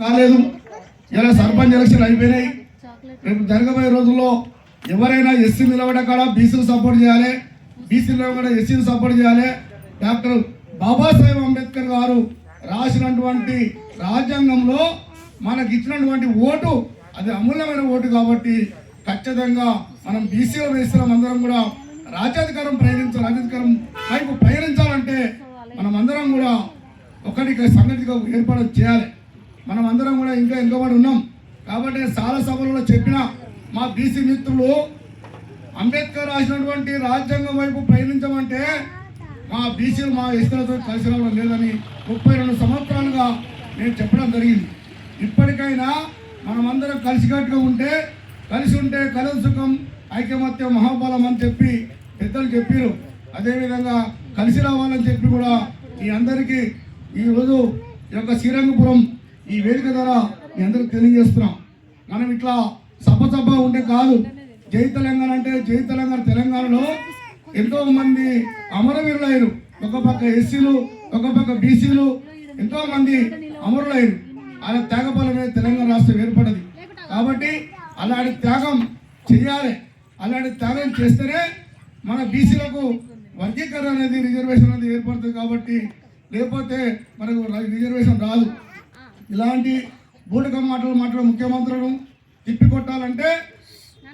కాలేదు. ఇలా సర్పంచ్ ఎలక్షన్ అయిపోయినాయి. రేపు జరగబోయే రోజుల్లో ఎవరైనా ఎస్సీ నిలబడ కాడ బీసీలు సపోర్ట్ చేయాలి. బీసీ నిలబడ ఎస్సీలు సపోర్ట్ చేయాలి. డాక్టర్ బాబాసాహెబ్ అంబేద్కర్ గారు రాసినటువంటి రాజ్యాంగంలో మనకి ఇచ్చినటువంటి ఓటు అది అమూల్యమైన ఓటు కాబట్టి ఖచ్చితంగా మనం బీసీలో వేస్తున్నాం అందరం కూడా రాజ్యాధికారం ప్రయాణించాలి రాజ్యాధికారం వైపు ప్రయాణించాలంటే మనం అందరం కూడా ఒకటికి సంగతిగా ఏర్పాటు చేయాలి. మనం అందరం కూడా ఇంకా వెనుకబడి ఉన్నాం. కాబట్టి చాలా సభలలో చెప్పిన మా బీసీ మిత్రులు అంబేద్కర్ రాసినటువంటి రాజ్యాంగం వైపు ప్రయాణించమంటే మా బీసీలు మా ఇతరులతో కలిసి రావడం లేదని ముప్పై రెండు సంవత్సరాలుగా నేను చెప్పడం జరిగింది. ఇప్పటికైనా మనమందరం కలిసికట్టుగా ఉంటే కలిసి ఉంటే కలం సుఖం ఐకమత్య మహాబలం అని చెప్పి పెద్దలు చెప్పారు. అదేవిధంగా కలిసి రావాలని చెప్పి కూడా మీ అందరికీ ఈరోజు ఈ యొక్క శ్రీరంగపురం ఈ వేదిక ద్వారా మీ అందరికి తెలియజేస్తున్నాం. మనం ఇట్లా సభ సభ ఉంటే కాదు జై తెలంగాణ అంటే జై తెలంగాణ తెలంగాణలో ఎంతో మంది అమరవీరులయ్యారు. ఒక పక్క ఎస్సీలు ఒక పక్క బీసీలు ఎంతో మంది అమరులయ్యారు. అలా త్యాగఫలమే తెలంగాణ రాష్ట్రం ఏర్పడది. కాబట్టి అలాంటి త్యాగం చేయాలి. అలాంటి త్యాగం చేస్తేనే మన బీసీలకు వర్గీకరణ అనేది రిజర్వేషన్ అనేది ఏర్పడుతుంది కాబట్టి లేకపోతే మనకు రిజర్వేషన్ రాదు. ఇలాంటి బూటకం మాటలు మాట్లాడే ముఖ్యమంత్రులను తిప్పికొట్టాలంటే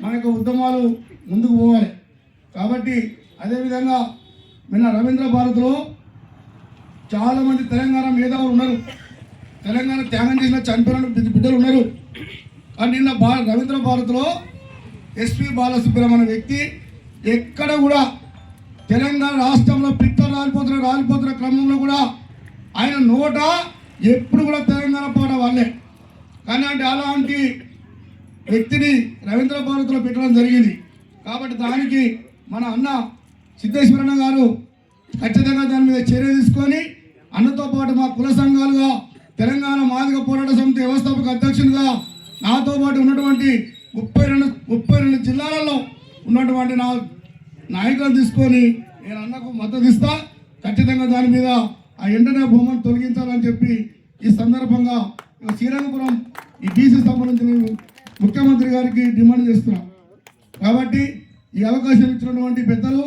మనకు ఉద్యమాలు ముందుకు పోవాలి. కాబట్టి అదేవిధంగా నిన్న రవీంద్ర భారత్లో చాలామంది తెలంగాణ మేధావులు ఉన్నారు. తెలంగాణ త్యాగం చేసిన చనిపోయిన బిడ్డలు ఉన్నారు. కానీ నిన్న భా రవీంద్ర భారత్లో ఎస్పి బాలసుబ్రహ్మణ్య వ్యక్తి ఎక్కడ కూడా తెలంగాణ రాష్ట్రంలో పిట్టలు రాలిపోతున్న రాలిపోతున్న క్రమంలో కూడా ఆయన నోట ఎప్పుడు కూడా తెలంగాణ పాట వాళ్ళే. కానీ అంటే అలాంటి వ్యక్తిని రవీంద్ర భారత్లో పెట్టడం జరిగింది. కాబట్టి దానికి మన అన్న సిద్ధేశ్వరన్న గారు ఖచ్చితంగా దాని మీద చర్య తీసుకొని అన్నతో పాటు మా కుల సంఘాలుగా తెలంగాణ మాదిగ పోరాట సమితి వ్యవస్థాపక అధ్యక్షునిగా నాతో పాటు ఉన్నటువంటి ముప్పై రెండు ముప్పై రెండు జిల్లాలలో ఉన్నటువంటి నా నాయకులను తీసుకొని నేను అన్నకు మద్దతు ఇస్తా. ఖచ్చితంగా దాని మీద ఆ ఎండనే భూమిని తొలగించాలని చెప్పి ఈ సందర్భంగా శ్రీరంగపురం ఈ బీసీ సంబంధించిన ముఖ్యమంత్రి గారికి డిమాండ్ చేస్తున్నాం కాబట్టి ఈ అవకాశం ఇచ్చినటువంటి పెద్దలు